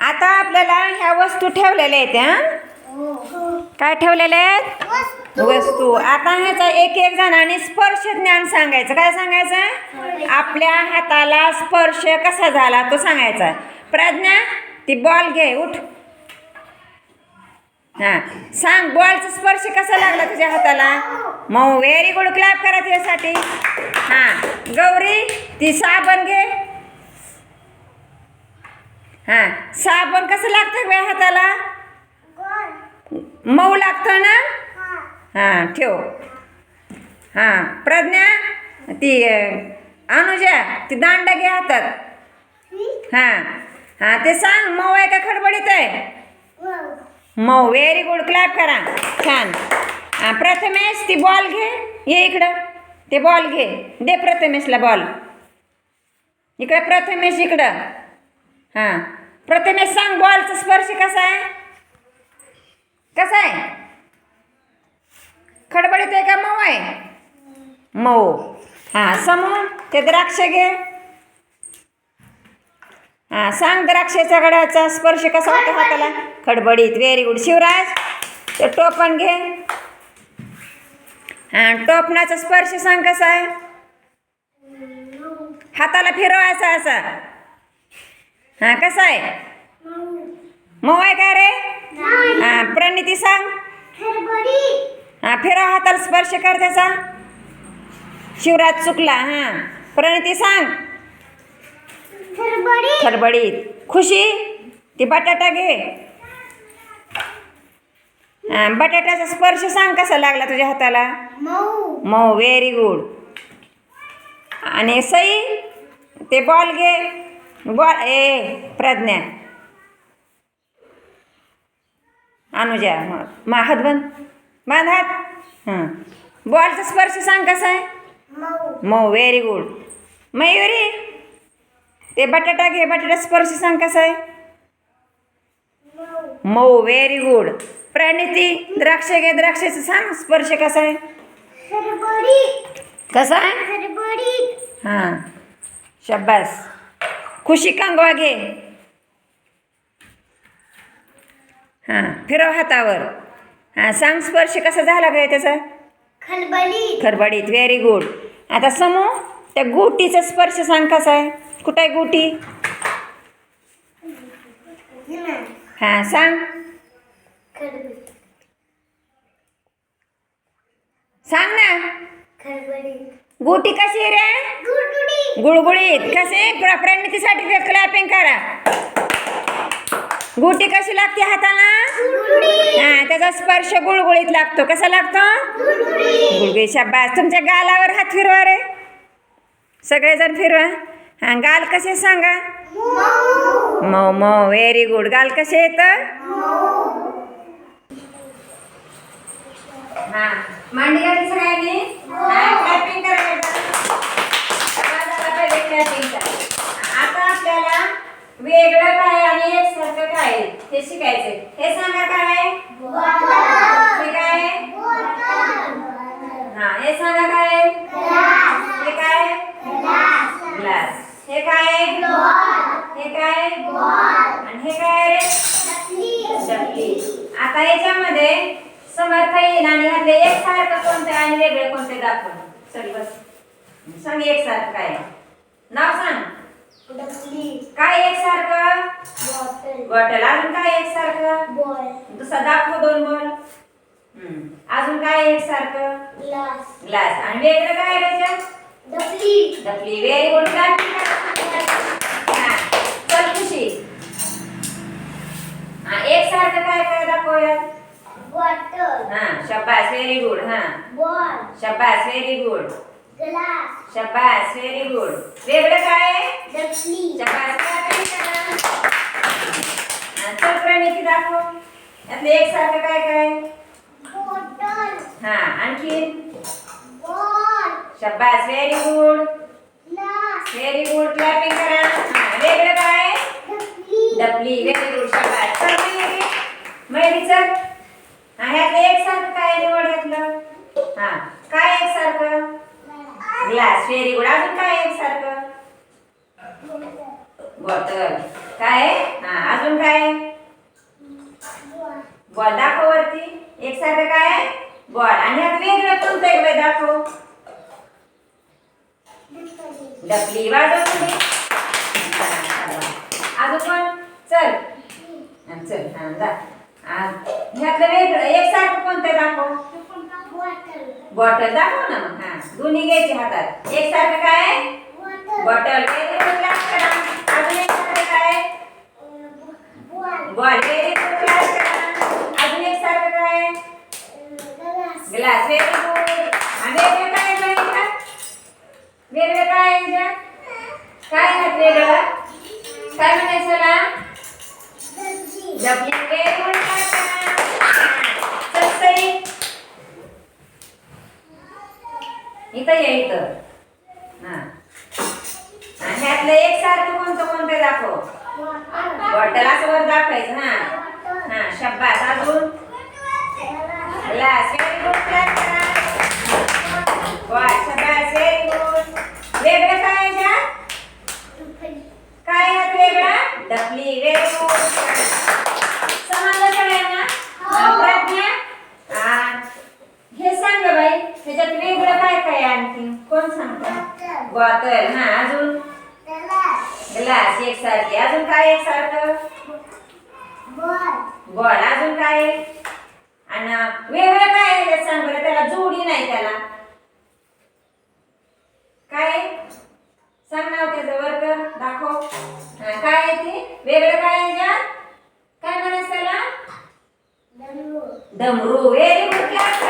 आता आपल्याला ह्या वस्तू ठेवलेल्या आहेत हा? काय ठेवलेल्या आहेत? वस्तू. आता ह्याचा एक एक जणांनी स्पर्श ज्ञान सांगायचं. काय सांगायचं? आपल्या हाताला स्पर्श कसा झाला तो सांगायचा. प्रज्ञा ती बॉल घे उठ. हा. सांग बॉलचा स्पर्श कसा लागला तुझ्या हाताला? मग व्हेरी गुड क्लॅप करा त्यासाठी. हा. गौरी ती साबण घे. हा साबण कसं लागतं वेळ हाताला? मऊ लागतो ना? हां ठेव. हां प्रज्ञा ती अनुजा ती दांडा घे हातात. हां हां ते सांग मऊ आहे का खडबडीत आहे? मऊ व्हेरी गुड क्लॅप करा. छान. हां प्रथमेश ती बॉल घे. ये इकडं. ते बॉल घे. दे प्रथमेशला बॉल इकडं प्रथमेश इकडं. हां. प्रथमेश सांग बॉलचा स्पर्श कसा आहे? कसा आहे? खडबडीत आहे का मऊ आहे? मऊ. हां समोर ते द्राक्ष घे. हां सांग द्राक्षाच्या गडाचा स्पर्श कसा होतो हाताला? खडबडीत. व्हेरी गुड शिवराज ते टोपण घे. हां टोपणाचा स्पर्श सांग कसा आहे? हाताला फिरवायचा असा. हां कसा आहे? मऊ आहे का रे? हां प्रणिती सांग. हां फिरव हाताला स्पर्श कर त्याचा. शिवराज चुकला हां. प्रणिती सांग. खडबडीत खुशी? ती बटाटा घे. हां बटाट्याचा स्पर्श सांग कसा लागला तुझ्या हाताला? मऊ. व्हेरी गुड आणि सई ते बॉल घे. बॉल ए प्रज्ञा. अनुजा मा हात बंद. बांध हात. हां. बॉलचा स्पर्श सांग कसा आहे? मऊ. व्हेरी गुड मयुरी ते बटाटा घे बटाटा स्पर्श सांग कसा आहे? मऊ. व्हेरी गुड प्रणिती द्राक्ष घे द्राक्षाचं सांग स्पर्श कसा आहे? कसा आहे? हां. शब्बास खुशी कांगवा घे हां फिरव हातावर. हां सांग स्पर्श कसा झाला काय त्याचा? खरबडीत व्हेरी गुड आता समू त्या गोटीचा स्पर्श सांग कसा आहे? कुठं आहे गोटी? हां सांग. सांग ना. गोटी कशी रे? गुळगुळीत कसे प्र प्रणितीसाठी क्लॅपिंग करा. गोटी कशी लागते हाताला? हा त्याचा स्पर्श गुळगुळीत लागतो. कसा लागतो? गुळगुळीत. शाबास. तुमच्या गालावर हात फिरवा रे. सगळेजण फिरवा. हा गाल कसे सांगा? मऊ. मऊ व्हेरी गुड गाल कसे येत हा मांडी घाली सगळ्यांनी हा क्लॅपिंग करा बेटा. आवाज आला पाहिजे clapping चा. आता आपल्याला वेगळं काय आणि एकसारखं काय आहे हे शिकायचंय. हे सांगा काय? आहे? हे काय? आहे? हा हे सांगा काय? आहे? हे काय? आहे? ग्लास. हे काय? आहे? हे काय? आहे? आणि हे काय आहे डबली आता याच्यामध्ये समर्थ येईन आणि ह्यातले एक सारखं कोणते आणि वेगळे कोणते दाखवून? चल बस. सांग एक सारखं काय? नाव सांग. काय एक सारखं बॉटल अजून काय एक सारखं? दुसरा दाखव दोन बॉल. हम्म. अजून काय एक सारखं? ग्लास. आणि वेगळं काय त्याच्यात? डबली व्हेरी गुड चल खुशी. हा एक सारखं काय काय दाखवूयात? हा शब्बास व्हेरी गुड हा. शब्बास व्हेरी गुड शब्बास व्हेरी गुड वेगळं काय आहे? शब्बास काय मेथी दाखव. यातलं एक सारखं काय काय? हा आणखी शब्बास very good very good clapping करा. वेगळं काय? डबली व्हेरी गुड शब्बास चल मयुरी मयुरी चल. हा ह्यातलं एक सारखं काय निवड घेतलं हा काय एक सारखं? ग्लास व्हेरी गुड अजून काय एक सारखं? बॉटल काय? आहे? हा अजून काय? बॉल दाखव वरती. एकसारखं काय आहे? बॉल. आणि आता वेगळं कोणतं एक वेळ दाखव. डबली वाजव तुम्ही. अजून पण चल. चल. हा जा. आ, ह्यातलं वेगळं. एकसारखं कोणतं दाखव? बॉटल दाखव ना मग. हा दोन्ही घ्यायचे हातात. एकसारखं काय आहे? बॉटल. अजून एकसारखं काय आहे? बॉल व्हेरी गुड क्लास करा अजून एकसारखं काय आहे ग्लास व्हेरी गुड आणि वेगळं काय वेगळं काय याच्यात? काय वेगळं काय म्हणायचं त्याला डबली व्हेरी गुड इथं ये इथं. हा. आणि ह्यातलं एक कोणतं कोणतं दाखव? बॉटल असं वर दाखवायचं ना हा शब्बास अजून. ग्लास बॉटल हा अजून? ग्लास एकसारखे अजून काय एकसारखं बॉल अजून काय? आणि वेगळं काय आहे सांग बरं? त्याला जोडी नाही त्याला. काय? सांग नाव त्याचं वर्ग दाखव. काय आहे ते? वेगळं काय आहे याच्यात? काय म्हणायचं त्याला? डमरू. Very good class